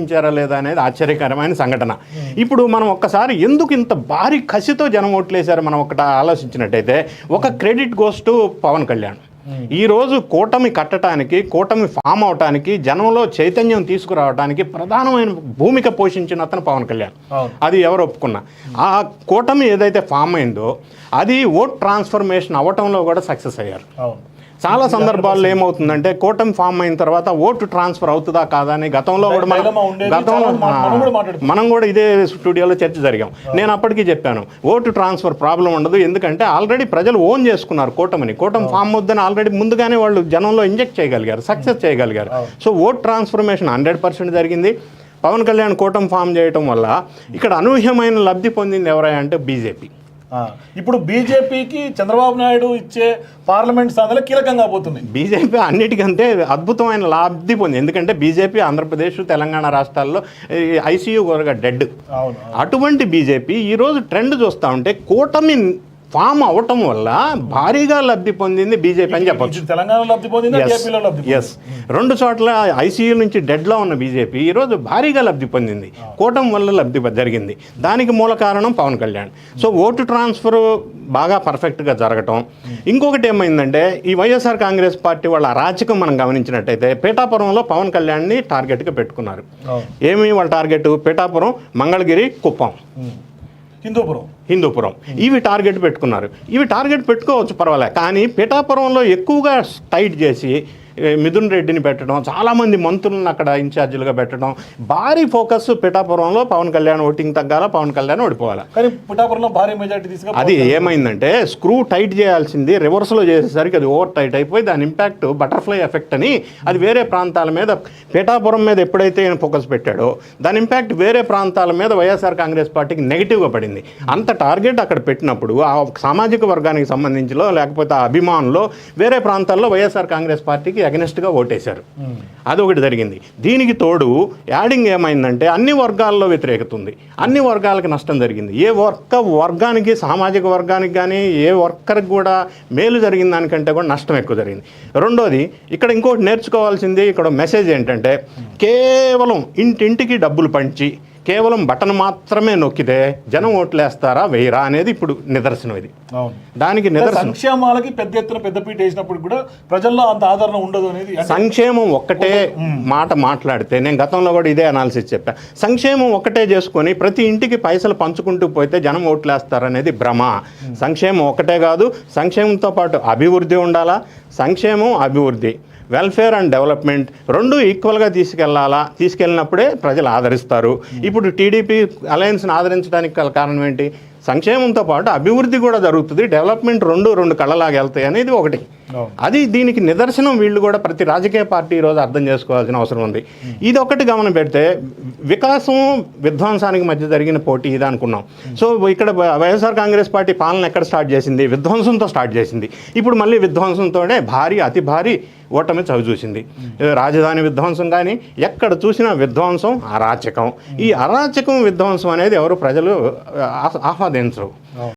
ఇచ్చారా లేదా అనేది ఆశ్చర్యకరమైన సంఘటన. ఇప్పుడు మనం ఒక్కసారి ఎందుకు ఇంత భారీ కసితో జనం ఓట్లేశారు మనం ఒకటి ఆలోచించినట్టయితే ఒక credit goes to Pawan Kalyan. ఈ రోజు కూటమి కట్టడానికి కూటమి ఫామ్ అవటానికి జనంలో చైతన్యం తీసుకురావడానికి ప్రధానమైన భూమిక పోషించిన అతను పవన్ కళ్యాణ్. అది ఎవరు ఒప్పుకున్నా. ఆ కూటమి ఏదైతే ఫామ్ అయిందో అది ఓట్ ట్రాన్స్ఫర్మేషన్ అవ్వటంలో కూడా సక్సెస్ అయ్యారు. చాలా సందర్భాల్లో ఏమవుతుందంటే కూటమి ఫామ్ అయిన తర్వాత ఓటు ట్రాన్స్ఫర్ అవుతుందా కాదా అని గతంలో కూడా మనం. గతంలో మనం- కూడా ఇదే స్టూడియోలో చర్చ జరిగాం. నేను అప్పటికీ చెప్పాను ఓటు ట్రాన్స్ఫర్ ప్రాబ్లం ఉండదు ఎందుకంటే ఆల్రెడీ ప్రజలు ఓన్ చేసుకున్నారు కూటమిని. కూటమి ఫామ్ వద్దని ఆల్రెడీ ముందుగానే వాళ్ళు జనంలో ఇంజెక్ట్ చేయగలిగారు సక్సెస్ చేయగలిగారు. So vote transformation hundred percent జరిగింది. పవన్ కళ్యాణ్ కూటమి ఫామ్ చేయటం వల్ల ఇక్కడ అనూహ్యమైన లబ్ధి పొందింది ఎవరై అంటే బీజేపీ. ఇప్పుడు బీజేపీకి చంద్రబాబు నాయుడు ఇచ్చే పార్లమెంట్ సాధన కీలకంగా పోతుంది. బీజేపీ అన్నిటికంటే అద్భుతమైన లబ్ధి పొంది ఎందుకంటే బీజేపీ ఆంధ్రప్రదేశ్ తెలంగాణ రాష్ట్రాల్లో ఐసీయూ డెడ్. అవును. అటువంటి బీజేపీ ఈరోజు ట్రెండ్ చూస్తూ ఉంటే కూటమి ఫామ్ అవటం వల్ల భారీగా లబ్ధి పొందింది బీజేపీ అని చెప్పొచ్చు. లబ్ధి పొందింది. ఎస్ రెండు చోట్ల ఐసీయూ నుంచి డెడ్లో ఉన్న బీజేపీ ఈరోజు భారీగా లబ్ధి పొందింది. కూటమి వల్ల లబ్ధి జరిగింది. దానికి మూల కారణం Pawan Kalyan. So vote transfer బాగా పర్ఫెక్ట్గా జరగటం. ఇంకొకటి ఏమైందంటే ఈ వైఎస్ఆర్ కాంగ్రెస్ పార్టీ వాళ్ళ అరాచకం మనం గమనించినట్టయితే పేటాపురంలో పవన్ కళ్యాణ్ని టార్గెట్గా పెట్టుకున్నారు. ఏమి వాళ్ళ టార్గెట్ పేటాపురం మంగళగిరి కుప్పం. ఉమ్. హిందూపురం. హిందూపురం. ఇవి టార్గెట్ పెట్టుకున్నారు. ఇవి టార్గెట్ పెట్టుకోవచ్చు పర్వాలేదు కానీ పిఠాపురంలో ఎక్కువగా టైట్ చేసి మిథున్ రెడ్డిని పెట్టడం చాలామంది మంత్రులను అక్కడ ఇన్ఛార్జీలుగా పెట్టడం భారీ ఫోకస్ పిఠాపురంలో పవన్ కళ్యాణ్ ఓటింగ్ తగ్గాల పవన్ కళ్యాణ్ ఓడిపోవాలి? కానీ పుట్టాపురంలో భారీ మెజార్టీ తీసుకు అది ఏమైందంటే స్క్రూ టైట్ చేయాల్సింది రివర్స్లో చేసేసరికి అది ఓవర్ టైట్ అయిపోయి దాని ఇంపాక్ట్ బటర్ఫ్లై ఎఫెక్ట్ అని అది వేరే ప్రాంతాల మీద పేటాపురం మీద ఎప్పుడైతే ఈయన ఫోకస్ పెట్టాడో దాని ఇంపాక్ట్ వేరే ప్రాంతాల మీద వైఎస్ఆర్ కాంగ్రెస్ పార్టీకి నెగిటివ్గా పడింది. అంత టార్గెట్ అక్కడ పెట్టినప్పుడు ఆ సామాజిక వర్గానికి సంబంధించిలో లేకపోతే ఆ అభిమానులు వేరే ప్రాంతాల్లో వైఎస్ఆర్ కాంగ్రెస్ పార్టీకి అగెనిస్ట్గా ఓటేశారు. అదొకటి జరిగింది. దీనికి తోడు యాడింగ్ ఏమైందంటే అన్ని వర్గాల్లో వ్యతిరేకత ఉంది అన్ని వర్గాలకు నష్టం జరిగింది. ఏ ఒక్క వర్గానికి సామాజిక వర్గానికి కానీ ఏ వర్కర్కి కూడా మేలు జరిగిన దానికంటే కూడా నష్టం ఎక్కువ జరిగింది. రెండోది ఇక్కడ ఇంకోటి నేర్చుకోవాల్సింది ఇక్కడ మెసేజ్ ఏంటంటే కేవలం ఇంటింటికి డబ్బులు పంచి కేవలం బటన్ మాత్రమే నొక్కితే జనం ఓట్లేస్తారా వేయరా అనేది ఇప్పుడు నిదర్శనం ఇది. దానికి నిదర్శనం. సంక్షేమాలకి పెద్ద ఎత్తున పెద్దపీట వేసినప్పుడు కూడా ప్రజల్లో అంత ఆదరణ ఉండదు అనేది సంక్షేమం ఒక్కటే మాట మాట్లాడితే నేను గతంలో కూడా ఇదే అనాలిసిస్ చెప్పా. సంక్షేమం ఒక్కటే చేసుకొని ప్రతి ఇంటికి పైసలు పంచుకుంటూ పోతే జనం ఓట్లేస్తారనేది భ్రమ. సంక్షేమం ఒక్కటే కాదు సంక్షేమంతో పాటు అభివృద్ధి ఉండాలా? సంక్షేమం అభివృద్ధి. వెల్ఫేర్ అండ్ డెవలప్మెంట్ రెండు ఈక్వల్గా తీసుకెళ్ళాలా తీసుకెళ్ళినప్పుడే ప్రజలు ఆదరిస్తారు. ఇప్పుడు టీడీపీ అలయన్స్ని ఆదరించడానికి గల కారణం ఏంటి? సంక్షేమంతో పాటు అభివృద్ధి కూడా జరుగుతుంది. డెవలప్మెంట్ రెండు రెండు కళ్ళలాగా వెళ్తాయి అనేది ఒకటి. అది దీనికి నిదర్శనం వీళ్ళు కూడా ప్రతి రాజకీయ పార్టీ ఈరోజు అర్థం చేసుకోవాల్సిన అవసరం ఉంది. ఇది ఒకటి గమనం పెడితే వికాసం విధ్వంసానికి మధ్య జరిగిన పోటీ ఇది అనుకున్నాం. సో ఇక్కడ వైఎస్ఆర్ కాంగ్రెస్ పార్టీ పాలన ఎక్కడ స్టార్ట్ చేసింది? విధ్వంసంతో స్టార్ట్ చేసింది. ఇప్పుడు మళ్ళీ విధ్వంసంతోనే భారీ అతి భారీ ఓటమి చవి చూసింది. రాజధాని విధ్వంసం కానీ ఎక్కడ చూసినా విధ్వంసం అరాచకం. ఈ అరాచకం విధ్వంసం అనేది ఎవరు ప్రజలు ఆ- ఆహ్వాదించరు.